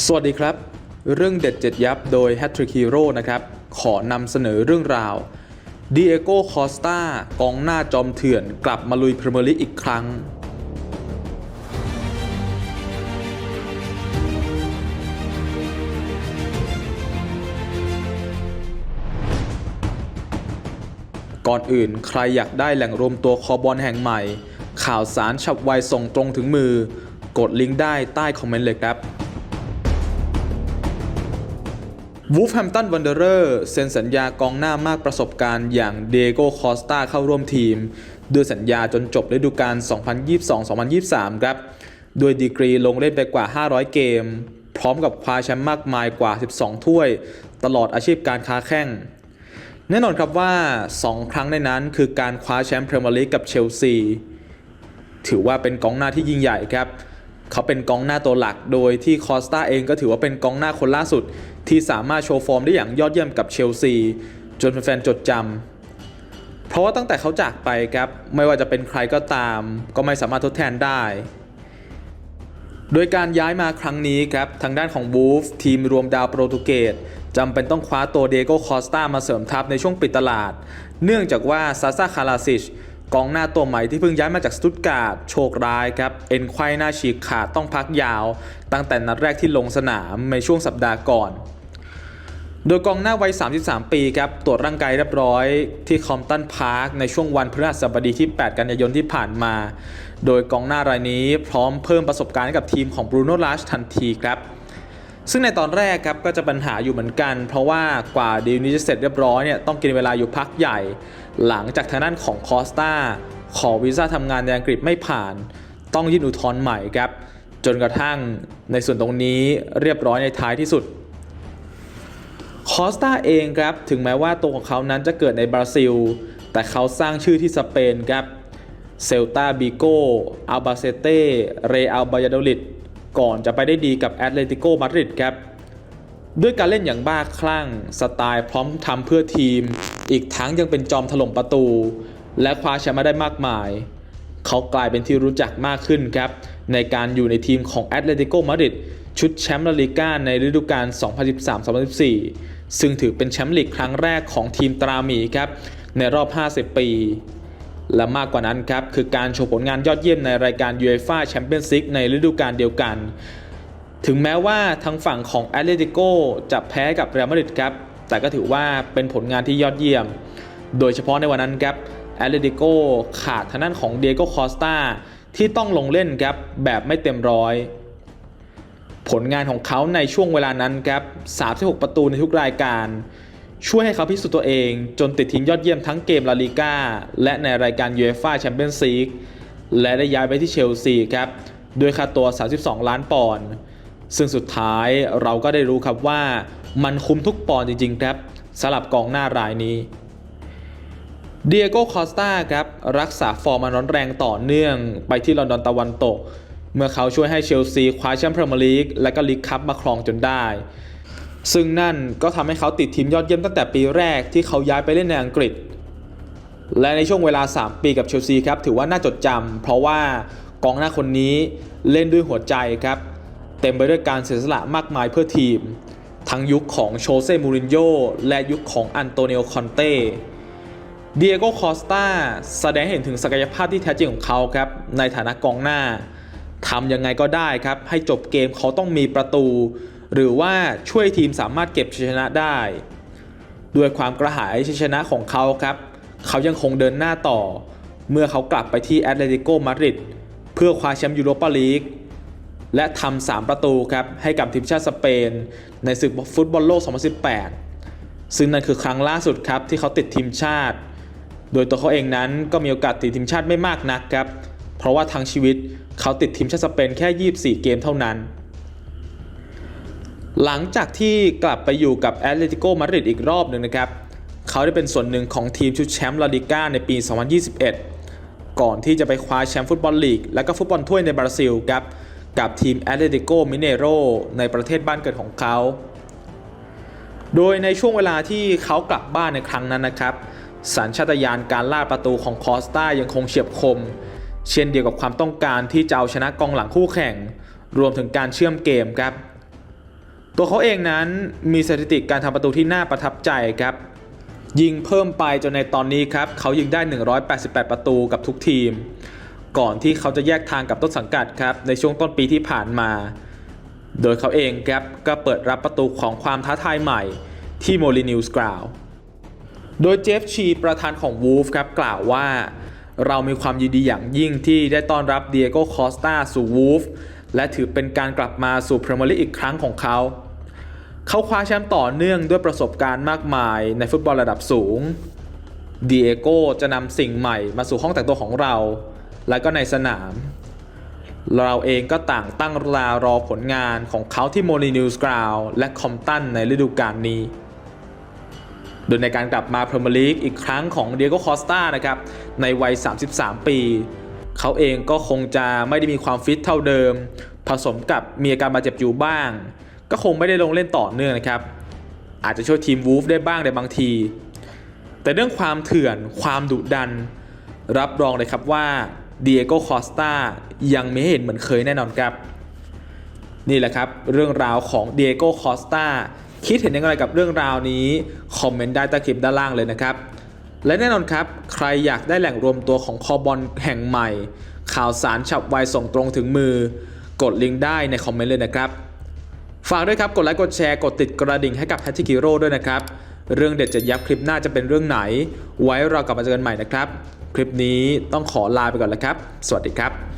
สวัสดีครับ เรื่องเด็ดเจ็ดยับโดย h a t t r i c k Hero นะครับ ขอนำเสนอเรื่องราวดีเอโกคอสตากองหน้าจอมเถื่อนกลับมาลุยพรีเมียร์ลีกอีกครั้ง ก่อนอื่นใครอยากได้แหล่งรวมตัวคอบอลแห่งใหม่ ข่าวสารฉับไวส่งตรงถึงมือ กดลิงก์ได้ใต้คอมเมนต์เลยครับ วูฟแฮมตันวันเดอร์เซ็นสัญญากองหน้ามากประสบการณ์อย่างเดโกคอสตาเข้าร่วมทีม ด้วยสัญญาจนจบฤดูกาล 2022-2023 ครับ ด้วยดีกรีลงเล่นไปกว่า 500 เกม พร้อมกับคว้าแชมป์มากมายกว่า 12 ถ้วย ตลอดอาชีพการค้าแข่งแน่นอนครับว่า 2 ครั้งในนั้นคือการคว้าแชมป์พรีเมียร์ลีกกับเชลซี ถือว่าเป็นกองหน้าที่ยิ่งใหญ่ครับ เขาเป็นกองหน้าตัวหลัก โดยที่คอสตาเองก็ถือว่าเป็นกองหน้าคนล่าสุด ที่สามารถโชว์ฟอร์มได้อย่างยอดเยี่ยมกับเชลซี จนแฟนๆจดจำเพราะว่าตั้งแต่เขาจากไปครับ ไม่ว่าจะเป็นใครก็ตาม ก็ไม่สามารถทดแทนได้ โดยการย้ายมาครั้งนี้ครับ ทางด้านของบูฟทีมรวมดาวโปรตุเกสจำเป็นต้องคว้าตัวเดโกคอสตามาเสริมทัพในช่วงปิดตลาด เนื่องจากว่าซาซาคาราซิช กองหน้าตัวใหม่ที่เพิ่งย้ายมาจากสตุตการ์ดโชคร้ายครับ เอ็นไขว้หน้าฉีกขาดต้องพักยาว ตั้งแต่นัดแรกที่ลงสนามในช่วงสัปดาห์ก่อน โดยกองหน้าวัย 33 ปีครับตรวจร่างกายเรียบร้อยที่คอมตันพาร์คในช่วงวันพฤหัสบดีที่ 8 กันยายนที่ผ่านมา โดยกองหน้ารายนี้พร้อมเพิ่มประสบการณ์ให้กับทีมของบรูโน่ลาชทันทีครับ ซึ่งในตอนแรกครับก็จะปัญหาอยู่เหมือนกัน เพราะว่ากว่าดีลนี้จะเสร็จเรียบร้อยเนี่ยต้องกินเวลาอยู่พักใหญ่ หลังจากทางด้านของคอสตาขอวีซ่าทำงานในอังกฤษไม่ผ่าน ต้องยื่นอุทธรณ์ใหม่ครับ จนกระทั่งในส่วนตรงนี้เรียบร้อยในท้ายที่สุดคอสตาเองครับถึงแม้ว่าตัวของเขานั้นจะเกิดในบราซิล แต่เขาสร้างชื่อที่สเปนครับเซลตาบิโกอัลบาเซเต้เรอัลบายาโดลิด ก่อนจะไปได้ดีกับแอตเลติโกมาดริดครับด้วยการเล่นอย่างบ้าคลั่งสไตล์พร้อมทำเพื่อทีม อีกทั้งยังเป็นจอมถล่มประตู และคว้าแชมป์มาได้มากมาย เขากลายเป็นที่รู้จักมากขึ้นครับ ในการอยู่ในทีมของแอตเลติโกมาดริดชุดแชมป์ลาลิก้าในฤดูกาล 2013-2014 ซึ่งถือเป็นแชมป์ลีกครั้งแรกของทีมตราหมีครับ ในรอบ 50 ปี และมากกว่านั้นครับ คือการโชว์ผลงานยอดเยี่ยมในรายการ UEFA Champions League ในฤดูกาลเดียวกัน ถึงแม้ว่าทางฝั่งของแอตเลติโกจะแพ้กับเรอัลมาดริดครับ แต่ก็ถือว่าเป็นผลงานที่ยอดเยี่ยม โดยเฉพาะในวันนั้นครับแอตเลติโกขาดทางด้านของเดโกคอสตาที่ต้องลงเล่นครับแบบไม่เต็มร้อย ผลงานของเขาในช่วงเวลานั้นครับ 36 ประตูในทุกรายการ ช่วยให้เขาพิสูจน์ตัวเองจนติดทีมยอดเยี่ยมทั้งเกมลาลิก้าและในรายการยูเอฟ่าแชมเปี้ยนส์ลีกและได้ย้ายไปที่เชลซีครับด้วยค่าตัว 32 ล้านปอนด์ซึ่งสุดท้ายเราก็ได้รู้ครับว่ามันคุ้มทุกปอนด์จริง ๆ ครับสำหรับกองหน้ารายนี้เดียโก้คอสตาครับรักษาฟอร์มมาร้อนแรงต่อเนื่องไปที่ลอนดอนตะวันตก เมื่อเขาช่วยให้เชลซีคว้าแชมป์พรีเมียร์ลีกและก็ลีกคัพมาครองจนได้ ซึ่งนั่นก็ทำให้เขาติดทีมยอดเยี่ยมตั้งแต่ปีแรกที่เขาย้ายไปเล่นในอังกฤษ และในช่วงเวลา 3 ปีกับเชลซีครับถือว่าน่าจดจำเพราะว่ากองหน้าคนนี้เล่นด้วยหัวใจครับ เต็มไปด้วยการเสียสละมากมายเพื่อทีม ทั้งยุคของโชเซ่ มูรินโญ่และยุคของอันโตนิโอ คอนเต้เดียโกคอสตาแสดงเห็นถึงศักยภาพที่แท้จริงของเขาครับ ในฐานะกองหน้าทำยังไงก็ได้ครับ ให้จบเกมเขาต้องมีประตู หรือว่าช่วยทีมสามารถเก็บชัยชนะได้ ด้วยความกระหายชัยชนะของเขาครับ เขายังคงเดินหน้าต่อ เมื่อเขากลับไปที่แอตเลติโกมาดริดเพื่อคว้าแชมป์ยูโรปาลีกและทำ 3 ประตูครับ ให้กับทีมชาติสเปน ในศึกฟุตบอลโลก 2018 ซึ่งนั่นคือครั้งล่าสุดครับ ที่เขาติดทีมชาติ โดยตัวเขาเองนั้นก็มีโอกาสติดทีมชาติไม่มากนักครับ เพราะว่าทั้งชีวิตเขาติดทีมชาติสเปนแค่ 24 เกมเท่านั้น หลังจากที่กลับไปอยู่กับแอตเลติโกมาดริดอีกรอบหนึ่งนะครับ เขาได้เป็นส่วนหนึ่งของทีมชุดแชมป์ลาลิก้าในปี 2021 ก่อนที่จะไปคว้าแชมป์ฟุตบอลลีก และก็ฟุตบอลถ้วยในบราซิลครับกับทีมแอตเลติโกมิเนโรในประเทศบ้านเกิดของเขา โดยในช่วงเวลาที่เขากลับบ้านในครั้งนั้นนะครับ สัญชาตญาณการล่าประตูของคอสตายังคงเฉียบคม เช่นเดียวกับความต้องการที่จะเอาชนะกองหลังคู่แข่ง รวมถึงการเชื่อมเกมครับ ตัวเขาเองนั้นมีสถิติการทำประตูที่น่าประทับใจครับ ยิงเพิ่มไปจนในตอนนี้ครับเขายิงได้ 188 ประตูกับทุกทีม ก่อนที่เขาจะแยกทางกับต้นสังกัดครับในช่วงต้นปีที่ผ่านมา โดยเขาเองครับก็เปิดรับประตูของความท้าทายใหม่ที่โมลินิวส์กล่าวโดยเจฟชีประธานของวูฟครับกล่าวว่า เรามีความยินดีอย่างยิ่งที่ได้ต้อนรับเดียโก้คอสตาสู่วูฟ และถือเป็นการกลับมาสู่พรีเมียร์ลีกอีกครั้งของเขา เขาคว้าแชมป์ต่อเนื่องด้วยประสบการณ์มากมายในฟุตบอลระดับสูงเดียโก้จะนำสิ่งใหม่มาสู่ห้องแต่งตัวของเรา และก็ในสนาม เราเองก็ต่างตั้งรารอผลงานของเขาที่โมลีนิวส์กราวและคอมตันในฤดูกาลนี้ โดยในการกลับมาพรีเมียร์ลีกอีกครั้งของเดียโก้คอสตานะครับ ในวัย 33 ปี เขาเองก็คงจะไม่ได้มีความฟิตเท่าเดิม ผสมกับมีอาการบาดเจ็บอยู่บ้าง ก็คงไม่ได้ลงเล่นต่อเนื่องนะครับ อาจจะช่วยทีมวูฟได้บ้างในบางที แต่เรื่องความเถื่อนความดุดัน รับรองเลยครับว่าเดียโก้คอสตายังไม่เห็นเหมือนเคยแน่นอนครับ นี่แหละครับ เรื่องราวของเดียโก้คอสตาคิดเห็นอย่างไรกับเรื่องราวนี้ คอมเมนต์ได้ใต้คลิปด้านล่างเลยนะครับ และแน่นอนครับ ใครอยากได้แหล่งรวมตัวของคอบอลแห่งใหม่ ข่าวสารฉับไวส่งตรงถึงมือ กดลิงก์ได้ในคอมเมนต์เลยนะครับ ฝากด้วยครับ กดไลค์กดแชร์กดติดกระดิ่งให้กับแพทติกิโร่ด้วยนะครับ เรื่องเด็ดจะยับคลิปหน้าจะเป็นเรื่องไหน ไว้เรากลับมาเจอกันใหม่นะครับ คลิปนี้ต้องขอลาไปก่อนแล้วครับ สวัสดีครับ